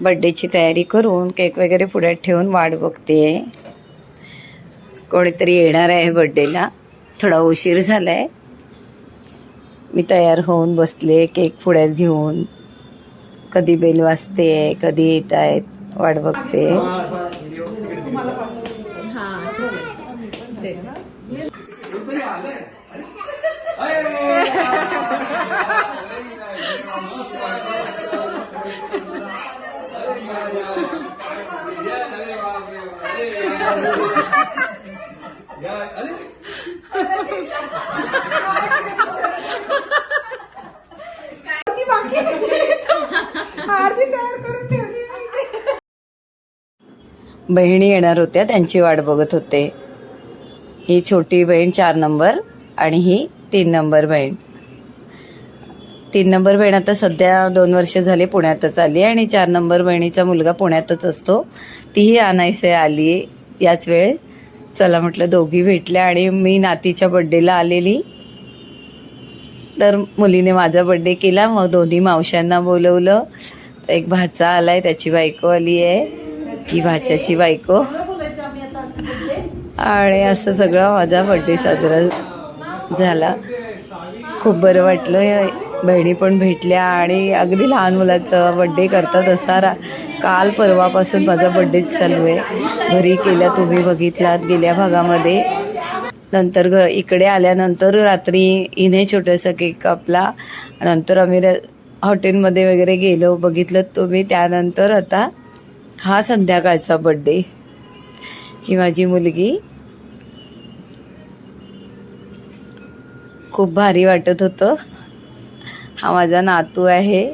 बड्डेची तयारी करून केक वगैरे पुढ्यात ठेवून वाट बघते. कोणीतरी येणार आहे बड्डेला. थोडा उशीर झाला आहे मी तयार होऊन बसले केक पुढ्यात घेऊन. कधी बेल वाजते कधी येत आहेत वाट बघते. बहिणी येणार होत्या त्यांची वाट बघत होते. ही छोटी बहीण चार नंबर आणि ही तीन नंबर बहीण. तीन नंबर बहीण आता सध्या दोन वर्ष झाले पुण्यातच आली आणि चार नंबर बहिणीचा मुलगा पुण्यातच असतो. तीही आणायसे आली याच वेळेस. चला म्हटलं दोघी भेटल्या आणि मी नातीच्या बड्डेला आलेली. तर मुलीने माझा बड्डे केला मग दोन्ही मावशांना बोलवलं. एक भाचा आलाय त्याची बायको आली आहे. ही भाच्याची बायको. आणि असं सगळं माझा बड्डे साजरा झाला. खूप बरं वाटलं. बहिणी पण भेटल्या आणि अगदी लहान मुलाचा बड्डे करतात असा रा काल परवापासून माझा बड्डेच चालू आहे. घरी केला तुम्ही बघितलात गेल्या भागामध्ये. नंतर घ इकडे आल्यानंतर रात्री इने छोटासा केक कापला. नंतर आम्ही र- हॉटेलमध्ये वगैरे गेलो बघितलं तुम्ही. त्यानंतर आता हा संध्याकाळचा बड्डे ही माझी मुलगी. खूप भारी वाटत होतं. हा माझा नातू आहे.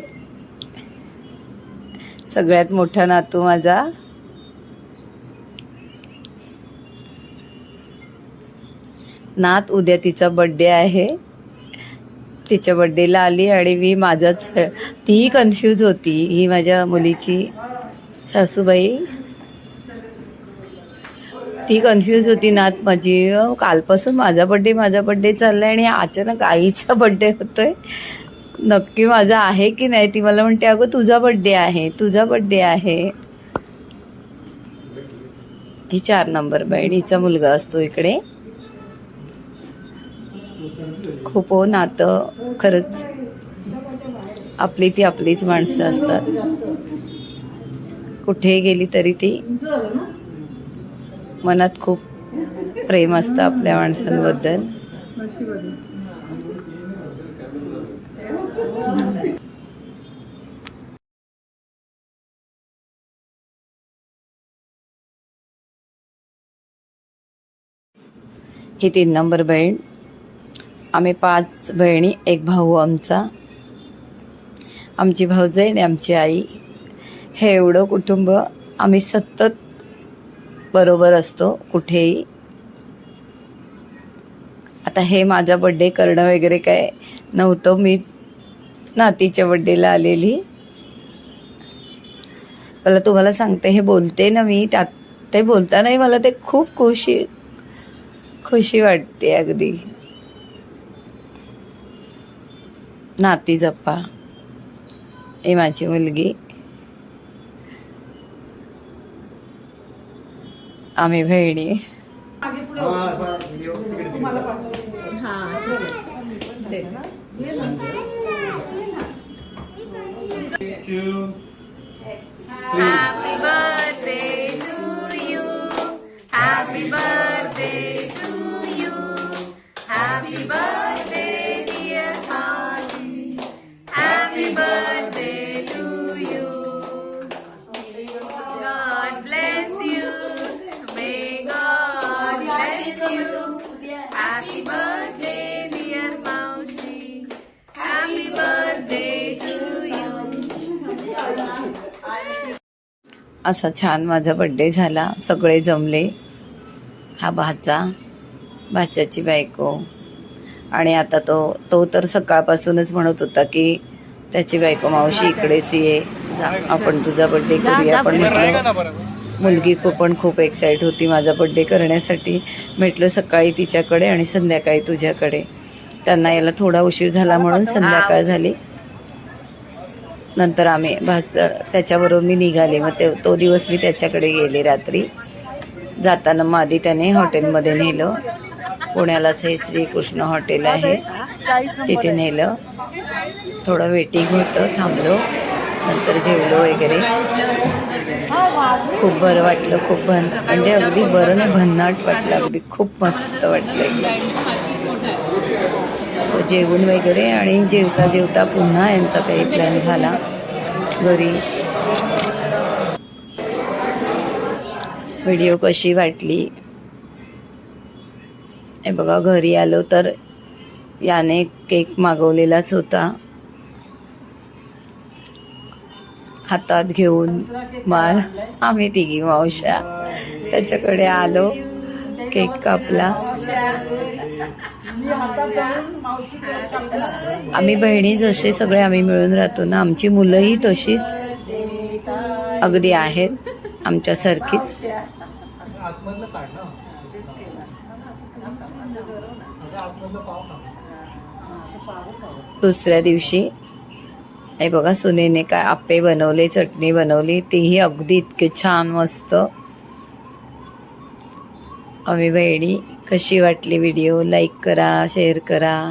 सगळ्यात मोठा नातू माझा. नात उद्या तिचा बड्डे आहे. तिच्या बड्डेला आली आणि मी माझाच तीही कन्फ्यूज होती. ही माझ्या मुलीची सासूबाई. ती कन्फ्यूज होती. नात माझी अहो, कालपासून माझा बड्डे माझा बड्डे चालला आहे आणि अचानक आईचा बड्डे होतोय. नक्की माझा आहे की नाही ती मला म्हणते अगं तुझा बड्डे आहे तुझा बड्डे आहे. ही चार नंबर बहिणीचा मुलगा असतो इकडे. खूप हो, नातं खरंच आपली ती आपलीच माणसं असतात. कुठेही गेली तरी ती मनात खूप प्रेम असतं आपल्या माणसांबद्दल. ही तीन नंबर बहीण. आम्ही पाच बहिणी एक भाऊ आमचा. आमची भाऊजाई आणि आमची आई. हे एवढं कुटुंब आम्ही सतत बरोबर असतो कुठेही. आता हे माझा बड्डे करणं वगैरे काय नव्हतं मी नातीच्या बड्डेला आलेली मला तुम्हाला सांगते हे बोलते ना मी त्यात ते बोलतानाही मला ते खूप खुशी खुशी वाटते अगदी नाती जप्पा ही माझी मुलगी आम्ही बहिणी Happy birthday to you. Happy birthday to you. Happy birthday, dear Holly. Happy birthday to you. God bless you. May God bless you. असा छान माझा बड्डे झाला. सगळे जमले. हा भाचा भाच्याची बायको. आणि आता तो तो तर सकाळपासूनच म्हणत होता की त्याची बायको मावशी इकडेच ये. जा, आपण तुझा बड्डे करूया. पण म्हटलं मुलगी खूप पण खूप एक्साईट होती माझा बड्डे करण्यासाठी. म्हटलं सकाळी तिच्याकडे आणि संध्याकाळी तुझ्याकडे. त्यांना यायला थोडा उशीर झाला म्हणून संध्याकाळ झाली. नंतर आम्ही भाज त्याच्याबरोबर मी निघाले. मग ते तो दिवस मी त्याच्याकडे गेले रात्री. जाताना मग आधी त्याने हॉटेलमध्ये नेलं. पुण्यालाच हे श्रीकृष्ण हॉटेल आहे. तिथे नेलं. थोडं वेटिंग होतं थांबलो. नंतर जेवलो वगैरे. खूप बरं वाटलं खूप भन म्हणजे अगदी बरं नाही भन्नाट वाटलं. अगदी खूप मस्त वाटलं एकदम जेवून वगैरे आणि जेवता जेवता पुन्हा यांचा काही प्लॅन झाला. घरी. व्हिडिओ कशी वाटली? हे बघा घरी आलो तर याने केक मागवलेलाच होता. हातात घेऊन मार आम्ही तिघी मावश्या. त्याच्याकडे आलो. केक कापला. आम्ही बहिणी जसे सगळे आम्ही मिळून राहतो ना आमची मुलंही तशीच अगदी आहेत आमच्यासारखीच. दुसऱ्या दिवशी हे बघा सुनेने काय आपे बनवले चटणी बनवली तीही अगदी इतके छान मस्त. आम्ही बहिणी कशी वाटली व्हिडिओ लाईक करा शेअर करा.